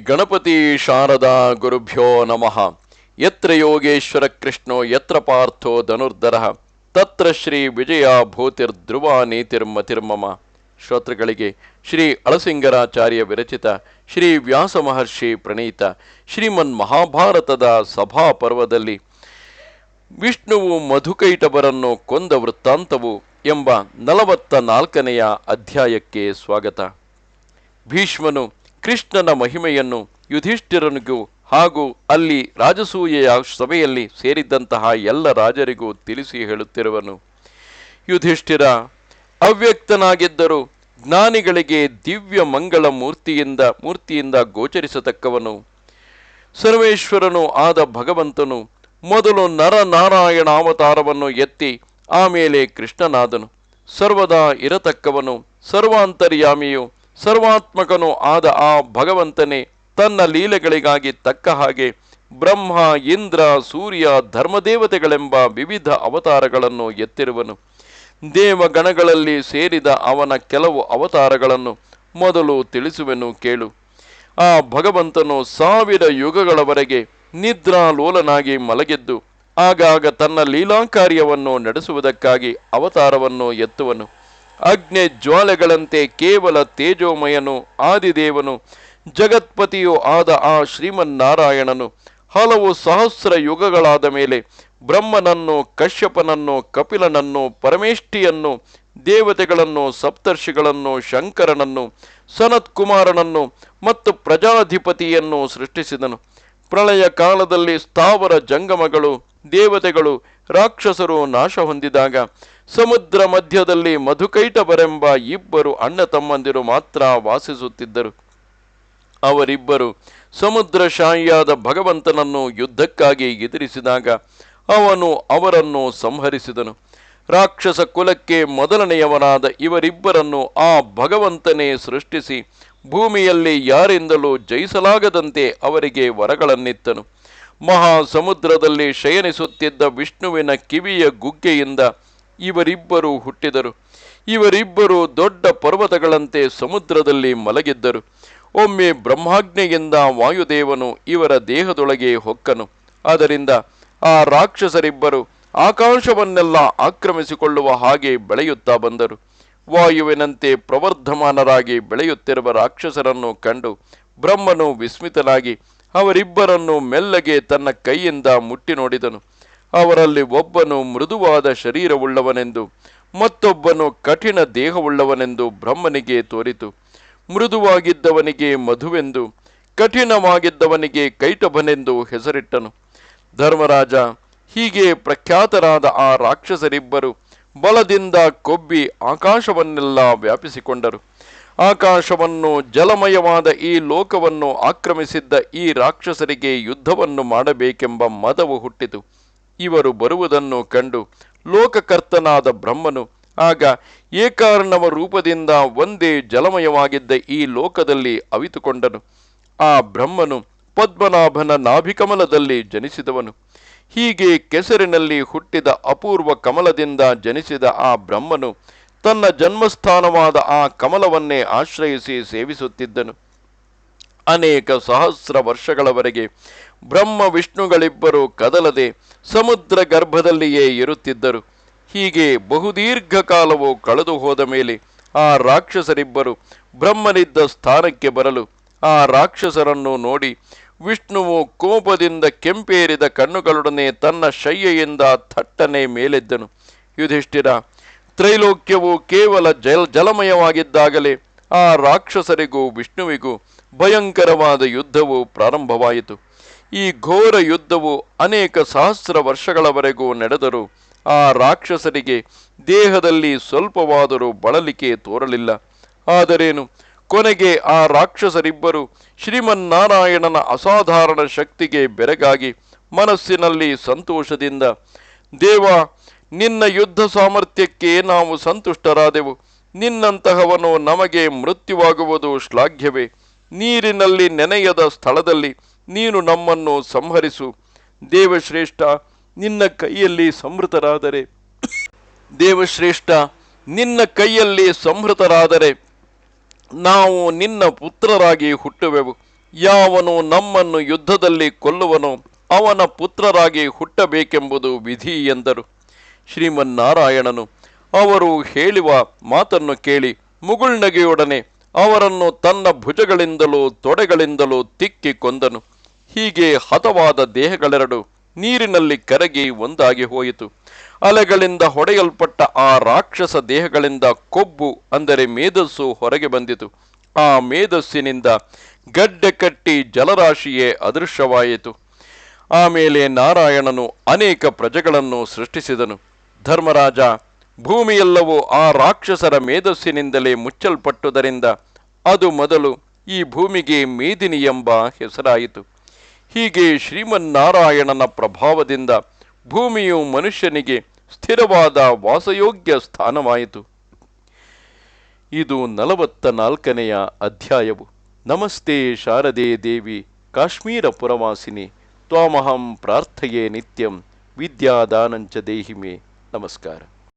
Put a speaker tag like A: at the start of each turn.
A: ಗಣಪತಿ ಶಾರದಾ ಗುರುಭ್ಯೋ ನಮಃ. ಯತ್ರ ಯೋಗೇಶ್ವರ ಕೃಷ್ಣೋ, ಯತ್ರ ಪಾರ್ಥೋ ಧನುರ್ಧರ. ತತ್ರ ಶ್ರೀ ವಿಜಯ ಭೂತಿರ್ಧ್ರುವ ನೀತಿರ್ಮತಿರ್ಮಮ ಶ್ರೋತೃಗಳಿಗೆ ಶ್ರೀ ಅಳಸಿಂಗರಾಚಾರ್ಯ ವಿರಚಿತ ಶ್ರೀ ವ್ಯಾಸ ಮಹರ್ಷಿ ಪ್ರಣೀತ ಶ್ರೀಮನ್ ಮಹಾಭಾರತದ ಸಭಾ ಪರ್ವದಲ್ಲಿ ವಿಷ್ಣುವು ಮಧುಕೈಟಬರನ್ನು ಕೊಂದ ವೃತ್ತಾಂತವು ಎಂಬ ನಲವತ್ತ ನಾಲ್ಕನೆಯ ಅಧ್ಯಾಯಕ್ಕೆ ಸ್ವಾಗತ. ಭೀಷ್ಮನು ಕೃಷ್ಣನ ಮಹಿಮೆಯನ್ನು ಯುಧಿಷ್ಠಿರನಿಗೂ ಹಾಗೂ ಅಲ್ಲಿ ರಾಜಸೂಯೆಯ ಸಭೆಯಲ್ಲಿ ಸೇರಿದ್ದಂತಹ ಎಲ್ಲ ರಾಜರಿಗೂ ತಿಳಿಸಿ ಹೇಳುತ್ತಿರುವನು. ಯುಧಿಷ್ಠಿರ, ಅವ್ಯಕ್ತನಾಗಿದ್ದರೂ ಜ್ಞಾನಿಗಳಿಗೆ ದಿವ್ಯ ಮಂಗಳ ಮೂರ್ತಿಯಿಂದ ಮೂರ್ತಿಯಿಂದ ಗೋಚರಿಸತಕ್ಕವನು. ಸರ್ವೇಶ್ವರನು ಆದ ಭಗವಂತನು ಮೊದಲು ನರನಾರಾಯಣ ಅವತಾರವನ್ನು ಎತ್ತಿ ಆಮೇಲೆ ಕೃಷ್ಣನಾದನು. ಸರ್ವದಾ ಇರತಕ್ಕವನು, ಸರ್ವಾಂತರ್ಯಾಮಿಯು ಸರ್ವಾತ್ಮಕನು ಆದ ಆ ಭಗವಂತನೇ ತನ್ನ ಲೀಲೆಗಳಿಗಾಗಿ ತಕ್ಕ ಹಾಗೆ ಬ್ರಹ್ಮ, ಇಂದ್ರ, ಸೂರ್ಯ, ಧರ್ಮದೇವತೆಗಳೆಂಬ ವಿವಿಧ ಅವತಾರಗಳನ್ನು ಎತ್ತಿರುವನು. ದೇವಗಣಗಳಲ್ಲಿ ಸೇರಿದ ಅವನ ಕೆಲವು ಅವತಾರಗಳನ್ನು ಮೊದಲು ತಿಳಿಸುವೆನು ಕೇಳು. ಆ ಭಗವಂತನು ಸಾವಿರ ಯುಗಗಳವರೆಗೆ ನಿದ್ರಾಲೋಲನಾಗಿ ಮಲಗಿದ್ದು, ಆಗಾಗ ತನ್ನ ಲೀಲಾಂಕಾರ್ಯವನ್ನು ನಡೆಸುವುದಕ್ಕಾಗಿ ಅವತಾರವನ್ನು ಎತ್ತುವನು. ಅಗ್ನಿ ಜ್ವಾಲೆಗಳಂತೆ ಕೇವಲ ತೇಜೋಮಯನು, ಆದಿದೇವನು, ಜಗತ್ಪತಿಯೂ ಆದ ಆ ಶ್ರೀಮನ್ನಾರಾಯಣನು. ಹಲವು ಸಹಸ್ರ ಯುಗಗಳಾದ ಮೇಲೆ ಬ್ರಹ್ಮನನ್ನು, ಕಶ್ಯಪನನ್ನು, ಕಪಿಲನನ್ನು, ಪರಮೇಷ್ಠಿಯನ್ನು, ದೇವತೆಗಳನ್ನು, ಸಪ್ತರ್ಷಿಗಳನ್ನು, ಶಂಕರನನ್ನು ಸನತ್ ಕುಮಾರನನ್ನು ಮತ್ತು ಪ್ರಜಾಧಿಪತಿಯನ್ನು ಸೃಷ್ಟಿಸಿದನು. ಪ್ರಳಯ ಕಾಲದಲ್ಲಿ ಸ್ಥಾವರ ಜಂಗಮಗಳು, ದೇವತೆಗಳು, ರಾಕ್ಷಸರು ನಾಶ ಹೊಂದಿದಾಗ ಸಮುದ್ರ ಮಧ್ಯದಲ್ಲಿ ಮಧುಕೈಟಬರೆಂಬ ಇಬ್ಬರು ಅಣ್ಣ ತಮ್ಮಂದಿರು ಮಾತ್ರ ವಾಸಿಸುತ್ತಿದ್ದರು. ಅವರಿಬ್ಬರು ಸಮುದ್ರ ಶಾಹಿಯಾದ ಭಗವಂತನನ್ನು ಯುದ್ಧಕ್ಕಾಗಿ ಎದುರಿಸಿದಾಗ ಅವನು ಅವರನ್ನು ಸಂಹರಿಸಿದನು. ರಾಕ್ಷಸ ಕುಲಕ್ಕೆ ಮೊದಲನೆಯವನಾದ ಇವರಿಬ್ಬರನ್ನು ಆ ಭಗವಂತನೇ ಸೃಷ್ಟಿಸಿ ಭೂಮಿಯಲ್ಲಿ ಯಾರಿಂದಲೂ ಜಯಿಸಲಾಗದಂತೆ ಅವರಿಗೆ ವರಗಳನ್ನಿತ್ತನು. ಮಹಾ ಸಮುದ್ರದಲ್ಲಿ ಶಯನಿಸುತ್ತಿದ್ದ ವಿಷ್ಣುವಿನ ಕಿವಿಯ ಗುಗ್ಗೆಯಿಂದ ಇವರಿಬ್ಬರು ಹುಟ್ಟಿದರು. ಇವರಿಬ್ಬರು ದೊಡ್ಡ ಪರ್ವತಗಳಂತೆ ಸಮುದ್ರದಲ್ಲಿ ಮಲಗಿದ್ದರು. ಒಮ್ಮೆ ಬ್ರಹ್ಮಾಜ್ಞೆಯಿಂದ ವಾಯುದೇವನು ಇವರ ದೇಹದೊಳಗೆ ಹೊಕ್ಕನು. ಆದ್ದರಿಂದ ಆ ರಾಕ್ಷಸರಿಬ್ಬರು ಆಕಾಶವನ್ನೆಲ್ಲ ಆಕ್ರಮಿಸಿಕೊಳ್ಳುವ ಹಾಗೆ ಬೆಳೆಯುತ್ತಾ ಬಂದರು. ವಾಯುವಿನಂತೆ ಪ್ರವರ್ಧಮಾನರಾಗಿ ಬೆಳೆಯುತ್ತಿರುವ ರಾಕ್ಷಸರನ್ನು ಕಂಡು ಬ್ರಹ್ಮನು ವಿಸ್ಮಿತನಾಗಿ ಅವರಿಬ್ಬರನ್ನು ಮೆಲ್ಲಗೆ ತನ್ನ ಕೈಯಿಂದ ಮುಟ್ಟಿ ನೋಡಿದನು ಅವರಲ್ಲಿ ಒಬ್ಬನು ಮೃದುವಾದ ಶರೀರವುಳ್ಳವನೆಂದು, ಮತ್ತೊಬ್ಬನು ಕಠಿಣ ದೇಹವುಳ್ಳವನೆಂದು ಬ್ರಹ್ಮನಿಗೆ ತೋರಿತು. ಮೃದುವಾಗಿದ್ದವನಿಗೆ ಮಧುವೆಂದು, ಕಠಿಣವಾಗಿದ್ದವನಿಗೆ ಕೈಟಭನೆಂದು ಹೆಸರಿಟ್ಟನು. ಧರ್ಮರಾಜ, ಹೀಗೆ ಪ್ರಖ್ಯಾತರಾದ ಆ ರಾಕ್ಷಸರಿಬ್ಬರು ಬಲದಿಂದ ಕೊಬ್ಬಿ ಆಕಾಶವನ್ನೆಲ್ಲ ವ್ಯಾಪಿಸಿಕೊಂಡರು. ಆಕಾಶವನ್ನು ಜಲಮಯವಾದ ಈ ಲೋಕವನ್ನು ಆಕ್ರಮಿಸಿದ್ದ ಈ ರಾಕ್ಷಸರಿಗೆ ಯುದ್ಧವನ್ನು ಮಾಡಬೇಕೆಂಬ ಮದವು ಹುಟ್ಟಿತು. ಇವರು ಬರುವುದನ್ನು ಕಂಡು ಲೋಕಕರ್ತನಾದ ಬ್ರಹ್ಮನು, ಆಗ ಏಕಾರ್ಣವ ರೂಪದಿಂದ ಒಂದೇ ಜಲಮಯವಾಗಿದ್ದ ಈ ಲೋಕದಲ್ಲಿ ಅವಿತುಕೊಂಡನು. ಆ ಬ್ರಹ್ಮನು ಪದ್ಮನಾಭನ ನಾಭಿಕಮಲದಲ್ಲಿ ಜನಿಸಿದವನು. ಹೀಗೆ ಕೆಸರಿನಲ್ಲಿ ಹುಟ್ಟಿದ ಅಪೂರ್ವ ಕಮಲದಿಂದ ಜನಿಸಿದ ಆ ಬ್ರಹ್ಮನು ತನ್ನ ಜನ್ಮಸ್ಥಾನವಾದ ಆ ಕಮಲವನ್ನೇ ಆಶ್ರಯಿಸಿ ಸೇವಿಸುತ್ತಿದ್ದನು. ಅನೇಕ ಸಹಸ್ರ ವರ್ಷಗಳವರೆಗೆ ಬ್ರಹ್ಮ ವಿಷ್ಣುಗಳಿಬ್ಬರು ಕದಲದೆ ಸಮುದ್ರ ಗರ್ಭದಲ್ಲಿಯೇ ಇರುತ್ತಿದ್ದರು. ಹೀಗೆ ಬಹುದೀರ್ಘ ಕಾಲವು ಕಳೆದು ಹೋದ ಮೇಲೆ ಆ ರಾಕ್ಷಸರಿಬ್ಬರು ಬ್ರಹ್ಮನಿದ್ದ ಸ್ಥಾನಕ್ಕೆ ಬರಲು ಆ ರಾಕ್ಷಸರನ್ನು ನೋಡಿ ವಿಷ್ಣುವು ಕೋಪದಿಂದ ಕೆಂಪೇರಿದ ಕಣ್ಣುಗಳೊಡನೆ ತನ್ನ ಶಯ್ಯೆಯಿಂದ ಥಟ್ಟನೆ ಮೇಲೆದ್ದನು. ಯುಧಿಷ್ಠಿರ, ತ್ರೈಲೋಕ್ಯವು ಕೇವಲ ಜಲ ಜಲಮಯವಾಗಿದ್ದಾಗಲೇ ಆ ರಾಕ್ಷಸರಿಗೂ ವಿಷ್ಣುವಿಗೂ ಭಯಂಕರವಾದ ಯುದ್ಧವು ಪ್ರಾರಂಭವಾಯಿತು. ಈ ಘೋರ ಯುದ್ಧವು ಅನೇಕ ಸಹಸ್ರ ವರ್ಷಗಳವರೆಗೂ ನಡೆದರೂ ಆ ರಾಕ್ಷಸರಿಗೆ ದೇಹದಲ್ಲಿ ಸ್ವಲ್ಪವಾದರೂ ಬಳಲಿಕೆ ತೋರಲಿಲ್ಲ. ಆದರೇನು? ಕೊನೆಗೆ ಆ ರಾಕ್ಷಸರಿಬ್ಬರು ಶ್ರೀಮನ್ನಾರಾಯಣನ ಅಸಾಧಾರಣ ಶಕ್ತಿಗೆ ಬೆರಗಾಗಿ ಮನಸ್ಸಿನಲ್ಲಿ ಸಂತೋಷದಿಂದ, ದೇವ, ನಿನ್ನ ಯುದ್ಧ ಸಾಮರ್ಥ್ಯಕ್ಕೆ ನಾವು ಸಂತುಷ್ಟರಾದೆವು. ನಿನ್ನಂತಹವನು ನಮಗೆ ಮೃತ್ಯುವಾಗುವುದು ಶ್ಲಾಘ್ಯವೇ. ನೀರಿನಲ್ಲಿ ನೆನೆಯದ ಸ್ಥಳದಲ್ಲಿ ನೀನು ನಮ್ಮನ್ನು ಸಂಹರಿಸು. ದೇವಶ್ರೇಷ್ಠ, ನಿನ್ನ ಕೈಯಲ್ಲಿ ಸಂಹೃತರಾದರೆ. ದೇವಶ್ರೇಷ್ಠ, ನಿನ್ನ ಕೈಯಲ್ಲಿ ಸಂಹೃತರಾದರೆ. ನಾವು ನಿನ್ನ ಪುತ್ರರಾಗಿ ಹುಟ್ಟುವೆವು. ಯಾವನು ನಮ್ಮನ್ನು ಯುದ್ಧದಲ್ಲಿ ಕೊಲ್ಲುವನೋ ಅವನ ಪುತ್ರರಾಗಿ ಹುಟ್ಟಬೇಕೆಂಬುದು ವಿಧಿ ಎಂದರು. ಶ್ರೀಮನ್ನಾರಾಯಣನು ಅವರು ಹೇಳುವ ಮಾತನ್ನು ಕೇಳಿ ಮುಗುಳ್ನಗೆಯೊಡನೆ ಅವರನ್ನು ತನ್ನ ಭುಜಗಳಿಂದಲೂ ತೊಡೆಗಳಿಂದಲೂ ತಿಕ್ಕಿ ಕೊಂದನು. ಹೀಗೆ ಹತವಾದ ದೇಹಗಳೆರಡು ನೀರಿನಲ್ಲಿ ಕರಗಿ ಒಂದಾಗಿ ಹೋಯಿತು. ಅಲೆಗಳಿಂದ ಹೊಡೆಯಲ್ಪಟ್ಟ ಆ ರಾಕ್ಷಸ ದೇಹಗಳಿಂದ ಕೊಬ್ಬು, ಅಂದರೆ ಮೇಧಸ್ಸು ಹೊರಗೆ ಬಂದಿತು. ಆ ಮೇಧಸ್ಸಿನಿಂದ ಗಡ್ಡೆ ಕಟ್ಟಿ ಜಲರಾಶಿಯೇ ಅದೃಶ್ಯವಾಯಿತು. ಆಮೇಲೆ ನಾರಾಯಣನು ಅನೇಕ ಪ್ರಜೆಗಳನ್ನು ಸೃಷ್ಟಿಸಿದನು. ಧರ್ಮರಾಜ ಭೂಮಿಯೆಲ್ಲವೂ ಆ ರಾಕ್ಷಸರ ಮೇಧಸ್ಸಿನಿಂದಲೇ ಮುಚ್ಚಲ್ಪಟ್ಟುದರಿಂದ ಅದು ಮೊದಲು ಈ ಭೂಮಿಗೆ ಮೇದಿನಿ ಎಂಬ ಹೆಸರಾಯಿತು. ಹೀಗೆ ಶ್ರೀಮನ್ನಾರಾಯಣನ ಪ್ರಭಾವದಿಂದ ಭೂಮಿಯು ಮನುಷ್ಯನಿಗೆ ಸ್ಥಿರವಾದ ವಾಸಯೋಗ್ಯ ಸ್ಥಾನವಾಯಿತು. ಇದು ನಲವತ್ತ ನಾಲ್ಕನೆಯ ಅಧ್ಯಾಯವು. ನಮಸ್ತೆ ಶಾರದೆ ದೇವಿ, ಕಾಶ್ಮೀರ ಪುರವಾಸಿನಿ, ತ್ವಾಮಹಂ ಪ್ರಾರ್ಥೆಯೇ ನಿತ್ಯಂ, ವಿದ್ಯಾದಾನಂಚ ದೇಹಿಮೆ. ನಮಸ್ಕಾರ.